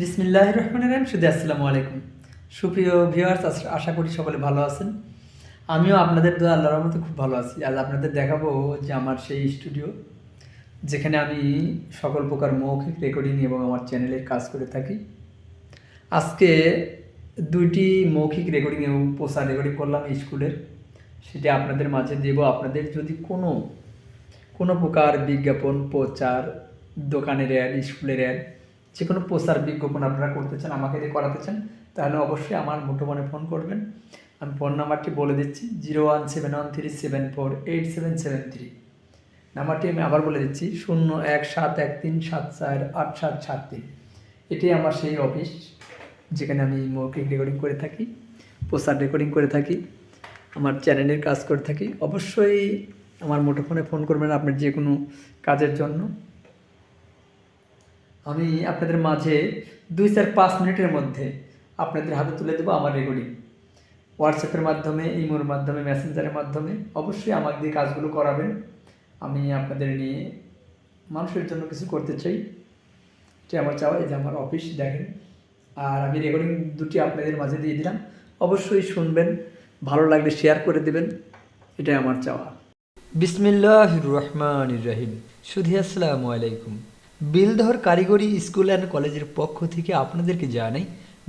বিসমিল্লাহ রহমান রাহিম শুধু আসসালামু আলাইকুম। সুপ্রিয় ভিউয়ার্স আশা করি সকলে ভালো আছেন। আমিও আপনাদের দোয়া, আল্লাহর রহমতে খুব ভালো আছি। আজ আপনাদের দেখাবো যে আমার সেই স্টুডিও, যেখানে আমি সকল প্রকার মৌখিক রেকর্ডিং এবং আমার চ্যানেলের কাজ করে থাকি। আজকে দুইটি মৌখিক রেকর্ডিং এবং পোস্টার রেকর্ডিং করলাম স্কুলের। সেটা আপনাদের মাঝে দেব। আপনাদের যদি কোনো কোনো প্রকার বিজ্ঞাপন, প্রচার, দোকানের অ্যাড স্কুলের অ্যাড যে কোনো প্রচার বিজ্ঞাপন আপনারা করতে চান, আমাকে দিয়ে করাতে চান, তাহলে অবশ্যই আমার মুঠোফোনে ফোন করবেন। আমি ফোন নাম্বারটি বলে দিচ্ছি, zero one seven one three seven four eight seven seven three. নাম্বারটি আমি আবার বলে দিচ্ছি, শূন্য এক সাত এক তিন সাত চার আট সাত সাত তিন। এটাই আমার সেই অফিস, যেখানে আমি মৌখিক রেকর্ডিং করে থাকি পোস্টার রেকর্ডিং করে থাকি, আমার চ্যানেলের কাজ করে থাকি। অবশ্যই আমার মুঠোফোনে ফোন করবেন আপনার যে কোনো কাজের জন্য। আমি আপনাদের মাঝে দুই চার পাঁচ মিনিটের মধ্যে আপনাদের হাতে তুলে দেবো আমার রেকর্ডিং হোয়াটসঅ্যাপের মাধ্যমে ইমোর মাধ্যমে মেসেঞ্জারের মাধ্যমে। অবশ্যই আমাকে দিয়ে কাজগুলো করাবেন। আমি আপনাদের নিয়ে মানুষের জন্য কিছু করতে চাই। এটা আমার চাওয়া এই যে আমার অফিস দেখেন। আর আমি রেকর্ডিং দুটি আপনাদের মাঝে দিয়ে দিলাম। অবশ্যই শুনবেন, ভালো লাগলে শেয়ার করে দেবেন। এটাই আমার চাওয়া। বিসমিল্লাহ রহমান রহিম। সুধি, আসসালামু আলাইকুম। বিলধর কারিগরি স্কুল অ্যান্ড কলেজের পক্ষ থেকে আপনাদেরকে জানাই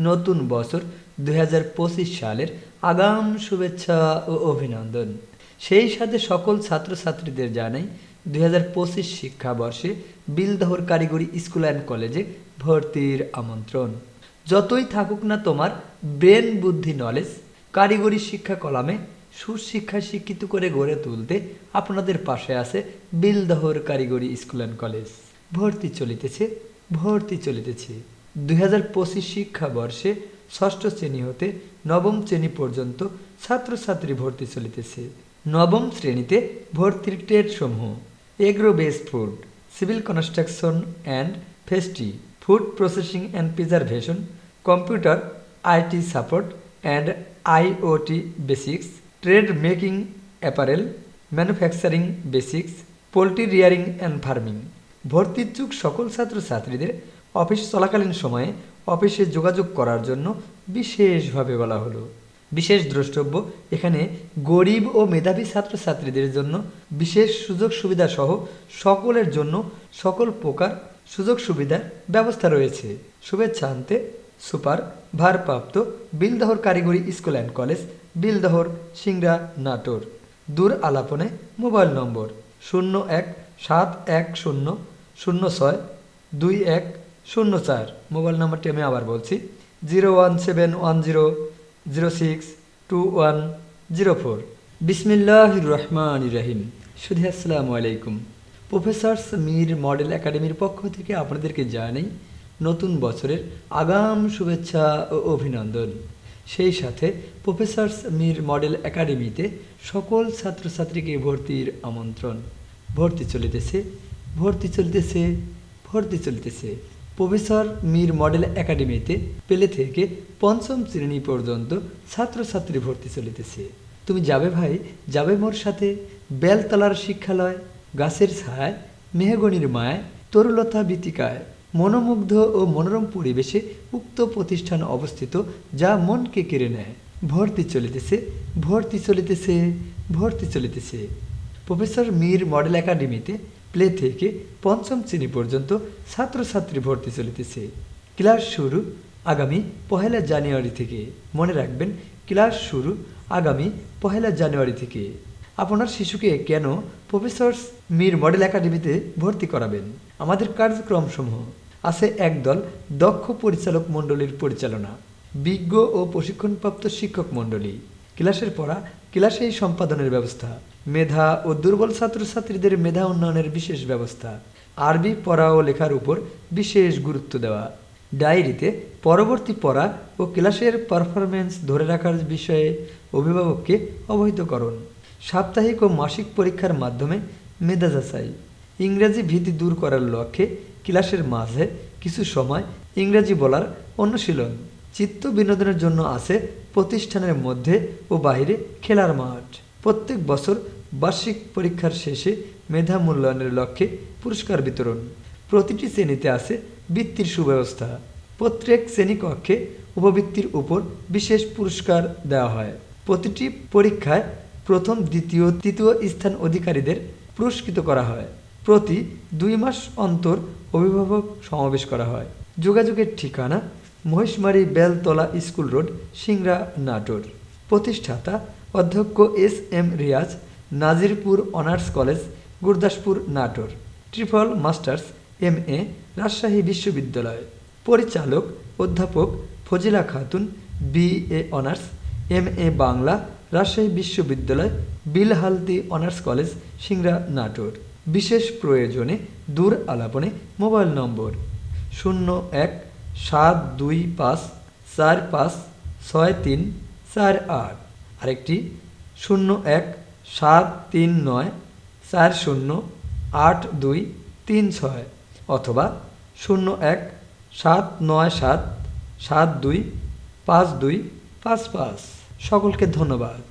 নতুন বছর দু হাজার পঁচিশ সালের আগাম শুভেচ্ছা ও অভিনন্দন। সেই সাথে সকল ছাত্রছাত্রীদের জানাই দু হাজার পঁচিশ শিক্ষাবর্ষে বিলদহর কারিগরি স্কুল অ্যান্ড কলেজে ভর্তির আমন্ত্রণ। যতই থাকুক না তোমার ব্রেন বুদ্ধি নলেজ, কারিগরি শিক্ষা কলামে সুশিক্ষা শিক্ষিত করে গড়ে তুলতে আপনাদের পাশে আছে বিলদহর কারিগরি স্কুল অ্যান্ড কলেজ। ভর্তি চলিতেছে ভর্তি চলিতেছে। দুই হাজার পঁচিশ শিক্ষাবর্ষে ষষ্ঠ শ্রেণি হতে নবম শ্রেণি পর্যন্ত ছাত্রছাত্রী ভর্তি চলিতেছে। নবম শ্রেণীতে ভর্তির ট্রেড সমূহ agro base food, civil construction and ফেস্টি, food processing and preservation, computer, IT support and IoT basics, trade making apparel, manufacturing basics, poultry rearing and farming. ভর্তির যুগ সকল ছাত্রছাত্রীদের অফিস চলাকালীন সময়ে অফিসে যোগাযোগ করার জন্য বিশেষভাবে বলা হলো। বিশেষ দ্রষ্টব্য, এখানে গরিব ও মেধাবী ছাত্রছাত্রীদের জন্য বিশেষ সুযোগ সুবিধা সহ সকলের জন্য সকল প্রকার সুযোগ সুবিধার ব্যবস্থা রয়েছে। শুভেচ্ছা আনতে সুপার ভারপ্রাপ্ত বিলদহর কারিগরি school and college, Biladahar Singra Natore. দূর আলাপনে মোবাইল নম্বর শূন্য এক সাত এক শূন্য শূন্য ছয়, দুই এক শূন্য চার। মোবাইল নাম্বারটি আমি আবার বলছি, zero one seven one zero zero six, two one zero four. বিসমিল্লাহ রহমান রহিম। সুধি, আসসালামু আলাইকুম। প্রফেসরস মীর মডেল একাডেমির পক্ষ থেকে আপনাদেরকে জানাই নতুন বছরের আগাম শুভেচ্ছা ও অভিনন্দন। সেই সাথে প্রফেসরস মীর মডেল একাডেমিতে সকল ছাত্রছাত্রীকে ভর্তির আমন্ত্রণ। ভর্তি চলিতেছে ভর্তি চলিতেছে ভর্তি চলিতেছে। প্রফেসর মীর মডেল একাডেমিতে পেলে থেকে পঞ্চম শ্রেণি পর্যন্ত ছাত্রছাত্রী ভর্তি চলিতেছে। তুমি যাবে ভাই, যাবে মোর সাথে। বেলতলার শিক্ষালয়, গাছের ছায় মেহগনির মায় তরুলতা বীতিকায়। মনোমুগ্ধ ও মনোরম পরিবেশে উক্ত প্রতিষ্ঠান অবস্থিত যা মনকে কেড়ে নেয়। ভর্তি চলিতেছে ভর্তি চলিতেছে ভর্তি চলিতেছে। প্রফেসর মীর মডেল একাডেমিতে প্লে থেকে পঞ্চম শ্রেণি পর্যন্ত ছাত্রছাত্রী ভর্তি চলিতেছে। ক্লাস শুরু আগামী পহেলা জানুয়ারি থেকে। মনে রাখবেন, ক্লাস শুরু আগামী পহেলা জানুয়ারি থেকে। আপনার শিশুকে কেন প্রফেসর মীর মডেল একাডেমিতে ভর্তি করাবেন? আমাদের কার্যক্রমসমূহ। আছে একদল দক্ষ পরিচালক মণ্ডলীর পরিচালনা। বিজ্ঞ ও প্রশিক্ষণপ্রাপ্ত শিক্ষক মণ্ডলী। ক্লাসের পড়া, ক্লাসেই সম্পাদনের ব্যবস্থা, মেধা ও দুর্বল ছাত্রছাত্রীদের মেধা উন্নয়নের বিশেষ ব্যবস্থা, আরবি পড়া ও লেখার উপর বিশেষ গুরুত্ব দেওয়া, ডায়েরিতে পরবর্তী পড়া ও ক্লাসের পারফরমেন্স ধরে রাখার বিষয়ে অভিভাবককে অবহিতকরণ সাপ্তাহিক ও মাসিক পরীক্ষার মাধ্যমে মেধা যাচাই, ইংরেজি ভীতি দূর করার লক্ষ্যে ক্লাসের মাঝে কিছু সময় ইংরেজি বলার অনুশীলন। চিত্ত বিনোদনের জন্য আছে প্রতিষ্ঠানের মধ্যে ও বাইরে খেলার মাঠ। প্রত্যেক বছর বার্ষিক পরীক্ষার শেষে মেধা মূল্যায়নের লক্ষ্যে পুরস্কার বিতরণ। প্রতিটি শ্রেণীতে আছে বৃত্তির সুব্যবস্থা। প্রত্যেক শ্রেণীকক্ষে উপবৃত্তির উপর বিশেষ পুরস্কার দেওয়া হয়। প্রতিটি পরীক্ষায় প্রথম, দ্বিতীয়, তৃতীয় স্থান অধিকারীদের পুরস্কৃত করা হয়। প্রতি দুই মাস অন্তর অভিভাবক সমাবেশ করা হয়। যোগাযোগের ঠিকানা মহিষমারী বেলতলা স্কুল রোড সিংড়া নাটোর। প্রতিষ্ঠাতা অধ্যক্ষ S M Riaz, Nazirpur honours college, Gurdaspur Natore. Triple masters, M A, Rajshahi বিশ্ববিদ্যালয়। পরিচালক অধ্যাপক Fazila Khatun, B A honours, M A Bangla, Rajshahi বিশ্ববিদ্যালয়, বিলহালদি অনার্স কলেজ সিংড়া নাটোর। বিশেষ প্রয়োজনে দূর আলাপনে মোবাইল নম্বর শূন্য এক সাত দুই পাঁচ চার পাঁচ ছয় তিন চার আট। আরেকটি শূন্য এক সাত তিন নয় চার শূন্য আট দুই তিন ছয় অথবা শূন্য এক সাত নয় সাত সাত দুই পাঁচ দুই পাঁচ পাঁচ। সকলকে ধন্যবাদ।